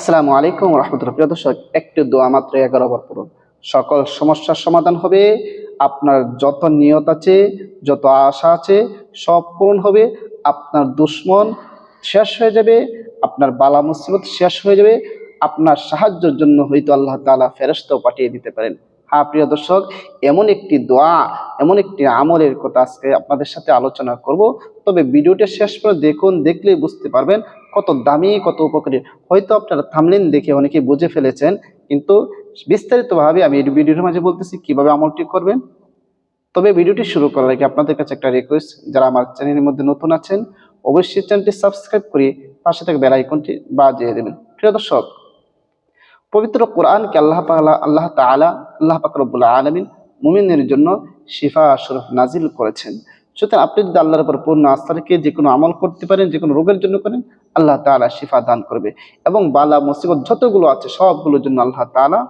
আসসালামু আলাইকুম রহমতুল্লাহ। প্রিয় দর্শক, একটু দোয়া মাত্র এগারো বার পড়ুন। সকল সমস্যার সমাধান হবে, আপনার যত নিয়ত আছে, যত আশা আছে, সব পূরণ হবে, আপনার দুশ্মন শেষ হয়ে যাবে, আপনার বালা মুসিবত শেষ হয়ে যাবে, আপনার সাহায্যের জন্য হয়তো আল্লাহ তাআলা ফেরস্তাও পাঠিয়ে দিতে পারেন। হ্যাঁ প্রিয় দর্শক, এমন একটি দোয়া, এমন একটি আমলের কথা আজকে আপনাদের সাথে আলোচনা করব। তবে ভিডিওটা শেষ করে দেখুন, দেখলেই বুঝতে পারবেন কত দামি, কত উপকারী। হয়তো আপনারা থামলেন দেখে অনেকে বুঝে ফেলেছেন, কিন্তু বিস্তারিতভাবে আমি এই ভিডিওর মাঝে বলতেছি কীভাবে আমলটি করবেন। তবে ভিডিওটি শুরু করার আগে আপনাদের কাছে একটা রিকোয়েস্ট যারা আমার চ্যানেলের মধ্যে নতুন আছেন, অবশ্যই চ্যানেলটি সাবস্ক্রাইব করে পাশে থেকে বেল আইকনটি বাজিয়ে দেবেন। প্রিয় দর্শক, পবিত্র কোরআনকে আল্লাহ তাআলা আল্লাহ তাআলা, আল্লাহ পাক রব্বুল আলামিন মুমিনের জন্য শিফা শরফ নাজিল করেছেন। সুতরাং আপনি যদি আল্লাহর উপর পূর্ণ আস্থা রেখে যে কোনো আমল করতে পারেন, যে কোনো রোগের জন্য করেন, আল্লাহ তাআলা শিফা দান করবে। এবং বালা, মুসিবত যতগুলো আছে, সবগুলোর জন্য আল্লাহ তাআলা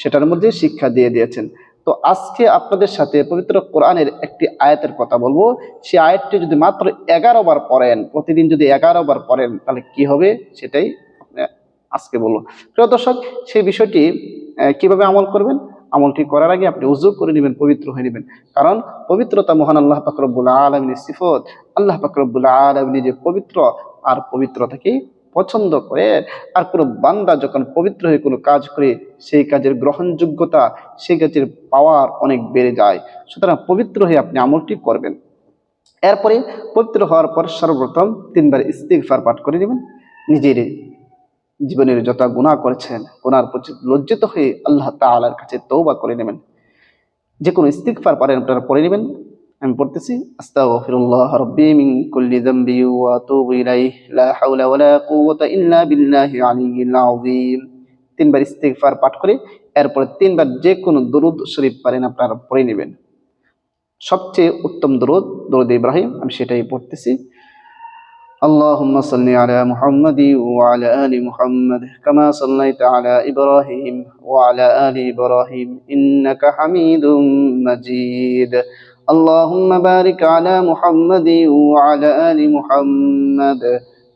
সেটার মধ্যে শিক্ষা দিয়ে দিয়েছেন। তো আজকে আপনাদের সাথে পবিত্র কোরআনের একটি আয়াতের কথা বলব। সেই আয়াতটি যদি মাত্র এগারো বার পড়েন, প্রতিদিন যদি এগারো বার পড়েন, তাহলে কি হবে? সেটাই আজকে বলব। প্রিয় দর্শক, সেই বিষয়টি কীভাবে আমল করবেন? আমলটি করার আগে আপনি উজু করে নেবেন, পবিত্র হয়ে নেবেন। কারণ পবিত্রতা মহান আল্লাহ পাকরবুল আলমিনের সিফত। আল্লাহ পাকরবুল আলমিনী যে পবিত্র আর পবিত্রতাকে পছন্দ করে। আর কোনো বান্দা যখন পবিত্র হয়ে কোনো কাজ করে, সেই কাজের গ্রহণযোগ্যতা, সেই কাজের পাওয়ার অনেক বেড়ে যায়। সুতরাং পবিত্র হয়ে আপনি আমলটি করবেন। এরপরে পবিত্র হওয়ার পর সর্বপ্রথম তিনবার ইস্তিগফার পাঠ করে নেবেন। নিজের জীবনের যত গুণা করেছেন গুনার প্রতি লজ্জিত হয়ে আল্লাহ তাআলার কাছে তৌবা করে নেবেন। যে কোনো ইস্তিগফার পারেন, আপনারা পড়ে নেবেন। আমি পড়তেছি, আস্তাগফিরুল্লাহ রাব্বি মিন লা তিনবার ইস্তিগফার পাঠ করে, এরপরে তিনবার যে কোনো দরুদ শরীফ পারেন, আপনারা পড়ে নেবেন। সবচেয়ে উত্তম দরুদ দরুদ ইব্রাহিম, আমি সেটাই পড়তেছি। اللهم صل على محمد وعلى آل محمد كما صليت على إبراهيم وعلى آل إبراهيم إنك حميد مجيد اللهم بارك على محمد وعلى آل محمد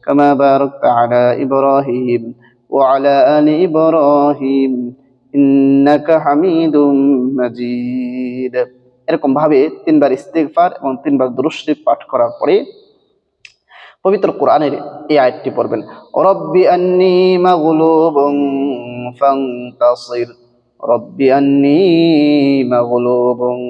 كما باركت على إبراهيم وعلى آل إبراهيم إنك حميد مجيد এরকম ভাবে তিনবার ইস্তেগফার এবং তিনবার দুরুদ পাঠ করার পরে পবিত্র কোরআনের এই আয়াতটি পড়বেন। রব্বি আন্নি মাগলুবুন ফান্তাসির। রব্বি আন্নি মাগলুবুন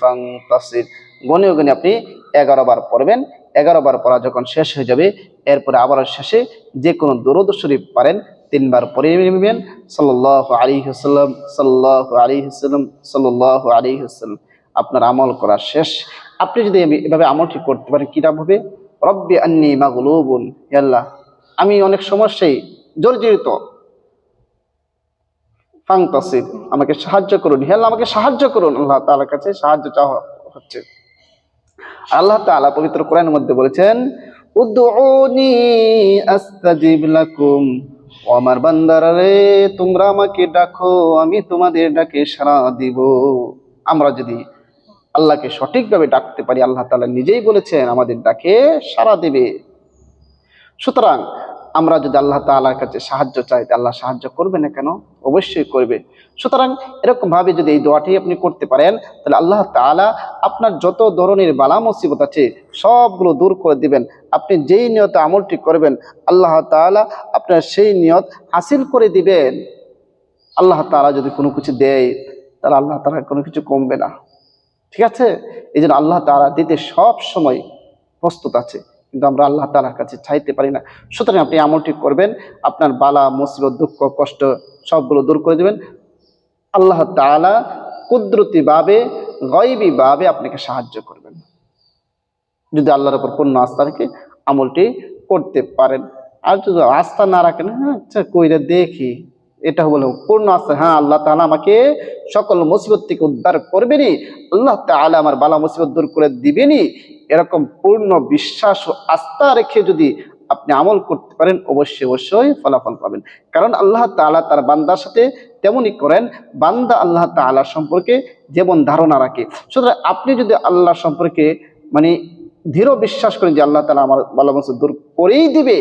ফান্তাসির। গনে গনে আপনি এগারো বার পড়বেন। এগারো বার পড়া যখন শেষ হয়ে যাবে, এরপরে আবার শেষে যে কোনো দরুদ শরীফ পারেন তিনবার পড়ে নেবেন। সাল্লাহ আলী হাসাল্লাম সাল্লাহ আলী হাসাল্লাম সাল্লাহ আলী হাসাল্লাম আপনার আমল করা শেষ। আপনি যদি এভাবে আমলটি করতে পারেন কিরা হবে? রব্বি আন্নি মাগলুবুন হে আল্লাহ আমি অনেক সমস্যায় জর্জরিত ফাংতাসির আমাকে সাহায্য করুন। হে আমাকে সাহায্য করুন। আল্লাহ তাআলার কাছে সাহায্য চাওয়া হচ্ছে। আল্লাহ তাআলা পবিত্র কোরআনের মধ্যে বলেছেন উদ্দুনি আস্তাজিব লাকুম, ও আমার বান্দারা রে তোমরা আমাকে ডাকো, আমি তোমাদের ডাকে সাড়া দিব। আমরা যদি আল্লাহকে সঠিকভাবে ডাকতে পারি, আল্লাহ তাআলা নিজেই বলেছেন আমাদের ডাকে সাড়া দেবে। সুতরাং আমরা যদি আল্লাহ তাআলার কাছে সাহায্য চাই আল্লাহ সাহায্য করবে না কেন? অবশ্যই করবে। সুতরাং এরকম ভাবে যদি এই দোয়াটি আপনি করতে পারেন, তাহলে আল্লাহ তাআলা আপনার যত ধরনের বালা মুসিবত আছে, সবগুলো দূর করে দিবেন। আপনি যেই নিয়ত আমলটি করবেন, আল্লাহ তাআলা আপনার সেই নিয়ত হাসিল করে দিবেন। আল্লাহ তাআলা যদি কোনো কিছু দেয়, তাহলে আল্লাহ তাআলা কোনো কিছু কমবে না। ঠিক আছে? এই জন্য আল্লাহ তাআলা দিতে সব সময় প্রস্তুত আছে। কিন্তু আমরা আল্লাহ তাআলার কাছে চাইতে পারি না। সুতরাং আপনি আমলটি করবেন, আপনার বালা, মুসিবত, দুঃখ, কষ্ট সবগুলো দূর করে দেবেন। আল্লাহ তাআলা কুদরতিভাবে গয়বিভাবে আপনাকে সাহায্য করবেন। যদি আল্লাহর ওপর পূর্ণ আস্থা রেখে আমলটি করতে পারেন। আর যদি আস্থা না রাখেন হ্যাঁ আচ্ছা কইরা দেখি। এটা হলো পূর্ণ আস্থা হ্যাঁ আল্লাহ তাআলা আমাকে সকল মুসিবত থেকে উদ্ধার করবেনি আল্লাহ তাআলা আমার বালা মুসিবত দূর করে দিবেনি এরকম পূর্ণ বিশ্বাস ও আস্থা রেখে যদি আপনি আমল করতে পারেন, অবশ্যই অবশ্যই ফলাফল পাবেন। কারণ আল্লাহ তাআলা তার বান্দার সাথে তেমনই করেন। বান্দা আল্লাহ তাআলা সম্পর্কে যেমন ধারণা রাখে। সুতরাং আপনি যদি আল্লাহ সম্পর্কে মানে দৃঢ় বিশ্বাস করেন যে আল্লাহ তাআলা আমার বালা মুসিবত দূর করেই দিবে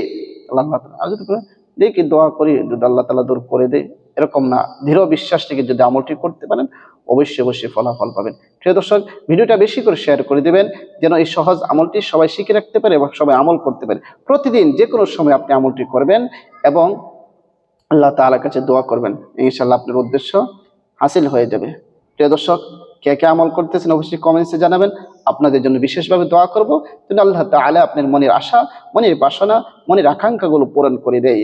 আল্লাহ আর যদি দেখি দোয়া করি, যদি আল্লাহ তালা দূর করে দেয়, এরকম না। দৃঢ় বিশ্বাস থেকে যদি আমলটি করতে পারেন, অবশ্যই অবশ্যই ফলাফল পাবেন। প্রিয় দর্শক, ভিডিওটা বেশি করে শেয়ার করে দেবেন, যেন এই সহজ আমলটি সবাই শিখে রাখতে পারে এবং সবাই আমল করতে পারে। প্রতিদিন যে কোনো সময় আপনি আমলটি করবেন এবং আল্লাহ তাআলার কাছে দোয়া করবেন। ইনশাল্লাহ আপনার উদ্দেশ্য হাসিল হয়ে যাবে। প্রিয় দর্শক, কে কে আমল করতেছেন অবশ্যই কমেন্টসে জানাবেন। আপনাদের জন্য বিশেষভাবে দোয়া করব, যেন আল্লাহ তাআলা আপনার মনের আশা, মনের বাসনা, মনের আকাঙ্ক্ষাগুলো পূরণ করে দেয়।